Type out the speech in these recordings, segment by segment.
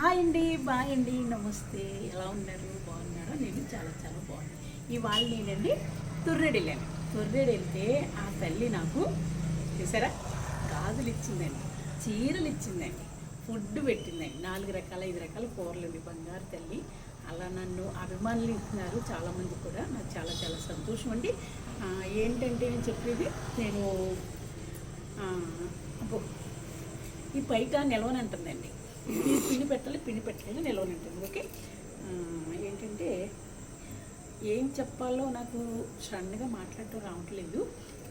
Hi అండి bye అండి నమస్తే. ఎలా ఉన్నారు? బాగున్నారో? నేను చాలా చాలా బాగున్నాను. ఇవాళ నేనండి తుర్రెడు వెళ్ళాను తుర్రెడు వెళ్తే ఆ తల్లి నాకు చూసారా? గాజులు ఇచ్చిందండి చీరలు ఇచ్చిందండి ఫుడ్ పెట్టిందండి. నాలుగు రకాల ఐదు రకాల కూరలు ఉంది బంగారు తల్లి అలా నన్ను అభిమానులు ఇస్తున్నారు చాలామంది కూడా. నాకు చాలా చాలా సంతోషం అండి. ఏంటంటే నేను చెప్పేది నేను అబ్బో, ఈ పైట నిలవనంటుందండి. ఇది పిండి పెట్టాలి పిండి నిలవని నిలవనంటుంది ఓకే? ఏంటంటే ఏం చెప్పాలో నాకు సడన్గా మాట్లాడటం రావట్లేదు.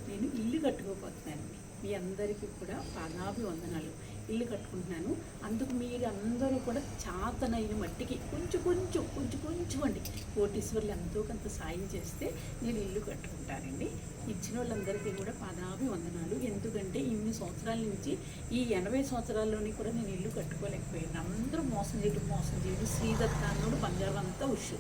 నేను ఇల్లు కట్టుకోపోతున్నాను. మీ అందరికీ కూడా పాదాభి వందనాలు ఇల్లు కట్టుకుంటున్నాను. అందుకు మీరు అందరూ కూడా చాతనైన మట్టికి కొంచెం కొంచెం కొంచెం కొంచెం అండి. కోటీశ్వర్లు ఎంతో కొంత సాయం చేస్తే నేను ఇల్లు కట్టుకుంటానండి. ఇచ్చిన వాళ్ళందరికీ కూడా పాదాభి వందనాలు ఎందుకంటే ఇన్ని సంవత్సరాల నుంచి ఈ ఎనభై సంవత్సరాల్లోని కూడా నేను ఇల్లు కట్టుకోలేకపోయాను. అందరూ మోసం చేయడం మోసం చేయడం శ్రీదత్త అన్నోడు బంగారం అంతా ఉషు.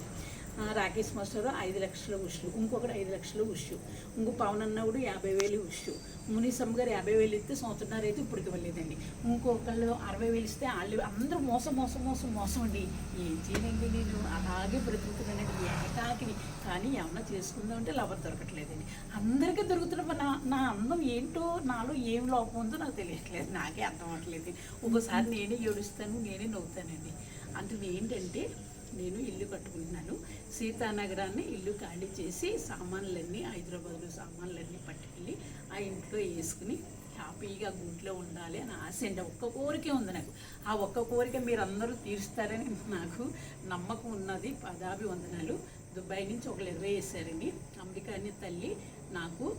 రాకేష్ మాస్టర్ ఐదు లక్షల ఉష్యు ఇంకొకటి ఐదు లక్షల ఉష్యు ఇంకో పవన్ అన్నవుడు యాభై వేలు ఉష్యు. మునీసమ్మ గారు యాభై వేలు ఇస్తే సంవత్సరాలు అయితే ఇప్పటికి వెళ్ళలేదండి. ఇంకొకళ్ళు అరవై వేలు ఇస్తే వాళ్ళు అందరూ మోసం మోసం మోసం మోసం అండి. ఏం చేయనండి నేను? అలాగే బ్రతుకుతున్నానండి. ఏకాకిని. కానీ ఏమన్నా చేసుకుందాం అంటే లవర్ దొరకట్లేదండి. అందరికీ దొరుకుతున్న నా నా అందం ఏంటో నాలో ఏం లోపం ఉందో నాకు తెలియట్లేదు. నాకే అర్థం అవ్వట్లేదు. ఒకసారి నేనే ఏడుస్తాను నేనే నవ్వుతానండి. అంటే ఏంటంటే నేను ఇల్లు కట్టుకుంటున్నాను. సీతానగరాన్ని ఇల్లు ఖాళీ చేసి సామాన్లన్నీ హైదరాబాద్లో సామాన్లన్నీ పట్టుకెళ్ళి ఆ ఇంట్లో వేసుకుని హ్యాపీగా గుంట్లో ఉండాలి అని ఆశ అండి. ఒక్క కోరికే ఉంది నాకు. ఆ ఒక్క కోరిక మీరు అందరూ తీరుస్తారని నాకు నమ్మకం ఉన్నది. పదాభి వందనాలు దుబాయ్ నుంచి ఒకళ్ళు ఇరవై వేసారండి. అమెరికాని తల్లి నాకు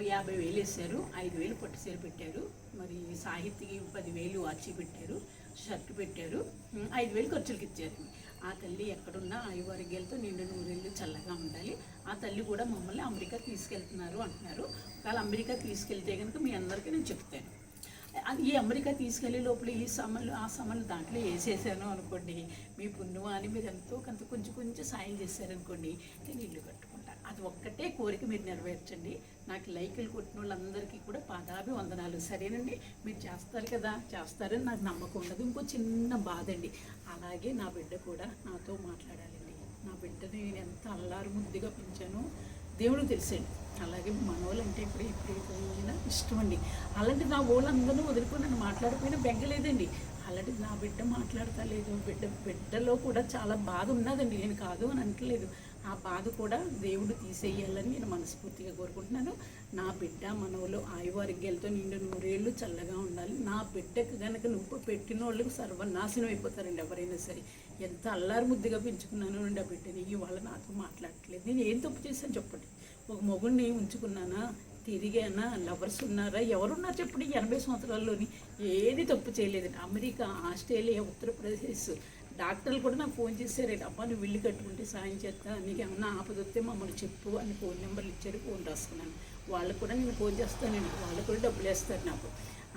యాభై వేలు వేశారు. ఐదు వేలు పట్టుసీర పెట్టారు. మరి సాహిత్యకి పదివేలు వాచి పెట్టారు. షర్ట్ పెట్టారు. ఐదు వేలు ఖర్చులకి ఇచ్చారు. ఆ తల్లి ఎక్కడున్నా ఆయువారోగ్యాలతో నిండు నూరేళ్ళు చల్లగా ఉండాలి. ఆ తల్లి కూడా మమ్మల్ని అమెరికా తీసుకెళ్తున్నారు అంటున్నారు. ఒకవేళ అమెరికా తీసుకెళ్తే కనుక మీ అందరికీ నేను చెప్తాను. అది ఈ అమెరికా తీసుకెళ్ళే లోపల ఈ సమలు ఆ సమలు దాంట్లో వేసేసాను అనుకోండి. మీ పుణ్యమా అని మీరు ఎంతో కొంత కొంచెం కొంచెం సాయం చేశారనుకోండి నేను ఇల్లు కట్టుకుంటాను అది ఒక్కటే కోరిక మీరు నెరవేర్చండి. నాకు లైకులు కొట్టిన వాళ్ళందరికీ కూడా పాదాభి వందనాలు సరేనండి మీరు చేస్తారు కదా చేస్తారని నాకు నమ్మకం ఉండదు. ఇంకో చిన్న బాధ అండి అలాగే నా బిడ్డ కూడా నాతో మాట్లాడాలండి. నా బిడ్డని నేను ఎంత అల్లారు ముద్దుగా పెంచానో దేవుడు తెలుసండి. అలాగే మనోళ్ళంటే ఇప్పుడు ఎప్పుడైపోయినా ఇష్టం అండి అలాంటి నా వాళ్ళందరూ వదిలిపోయి నన్ను మాట్లాడిపోయినా బెంగలేదండి అలాంటి నా బిడ్డ మాట్లాడతలేదు. బిడ్డ బిడ్డలో కూడా చాలా బాధ ఉన్నదండి. నేను కాదు అని అనట్లేదు. ఆ బాధ కూడా దేవుడు తీసేయాలని నేను మనస్ఫూర్తిగా కోరుకుంటున్నాను. నా బిడ్డ మనవలు ఆయువారోగ్యాలతో నిండు నూరేళ్ళు చల్లగా ఉండాలి. నా బిడ్డకు కనుక నువ్వు పెట్టిన వాళ్ళకి సర్వనాశనం అయిపోతారండి ఎవరైనా సరే. ఎంత అల్లారు ముద్దుగా పెంచుకున్నాను అండి ఆ బిడ్డని. ఇవాళ నాతో మాట్లాడట్లేదు. నేను ఏం తప్పు చేశాను చెప్పండి. ఒక మొగుడిని ఉంచుకున్నానా? తిరిగానా? లవర్స్ ఉన్నారా? ఎవరున్నారు చెప్పండి ఎనభై సంవత్సరాల్లోని? ఏది తప్పు చేయలేదండి అమెరికా ఆస్ట్రేలియా ఉత్తరప్రదేశ్ డాక్టర్లు కూడా నాకు ఫోన్ చేశారండి అబ్బా నువ్వు ఇల్లు కట్టుకుంటే సాయం చేస్తా నీకు ఏమన్నా ఆపద వస్తే మమ్మల్ని చెప్పు అని ఫోన్ నెంబర్లు ఇచ్చారు ఫోన్ రాసుకున్నాను. వాళ్ళకు కూడా నేను ఫోన్ చేస్తానండి వాళ్ళు కూడా డబ్బులు వేస్తారు నాకు.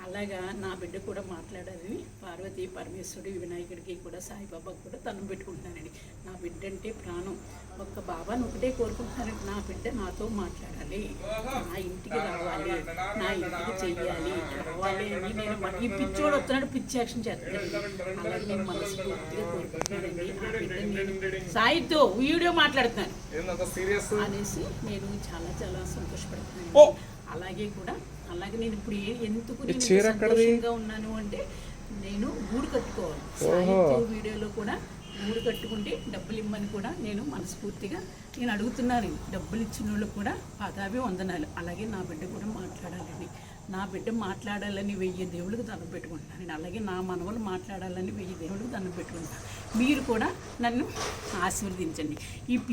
అలాగా నా బిడ్డ కూడా మాట్లాడాలని పార్వతి పరమేశ్వరుడు వినాయకుడికి కూడా సాయిబాబాకి కూడా తనం పెట్టుకుంటున్నానండి. నా బిడ్డ అంటే ప్రాణం. ఒక్క బాబాని ఒకటే కోరుకుంటున్నానండి నా బిడ్డ నాతో మాట్లాడాలి. నా ఇంటికి రావాలి నా ఇంటికి చెయ్యాలి నేను ఈ పిచ్చోడు వస్తున్నాడు పిచ్చి యాక్షన్ చేస్తానండి అలాగే నేను మనస్ఫూర్తిగా కోరుకుంటున్నానండి. సాయితో వీడియో మాట్లాడుతున్నాను. అనేసి నేను చాలా చాలా సంతోషపడుతున్నాను! అలాగే కూడా అలాగే నేను ఇప్పుడు ఎందుకు నేను? సంతోషంగా ఉన్నాను అంటే నేను గూడు కట్టుకోవాలి. సాహిత్య వీడియోలో కూడా గూడు కట్టుకుంటే డబ్బులు ఇమ్మని కూడా నేను మనస్ఫూర్తిగా నేను అడుగుతున్నాను డబ్బులు ఇచ్చిన వాళ్ళు కూడా పదాభి వందనాలు. అలాగే నా బిడ్డ కూడా మాట్లాడాలండి నా బిడ్డ మాట్లాడాలని వెయ్యి దేవుళ్ళకి దండం పెట్టుకుంటున్నాను. నేను అలాగే నా మనవలు మాట్లాడాలని వెయ్యి దేవుళ్ళకి దండం పెట్టుకుంటాను మీరు కూడా నన్ను ఆశీర్వదించండి. ఈ పి-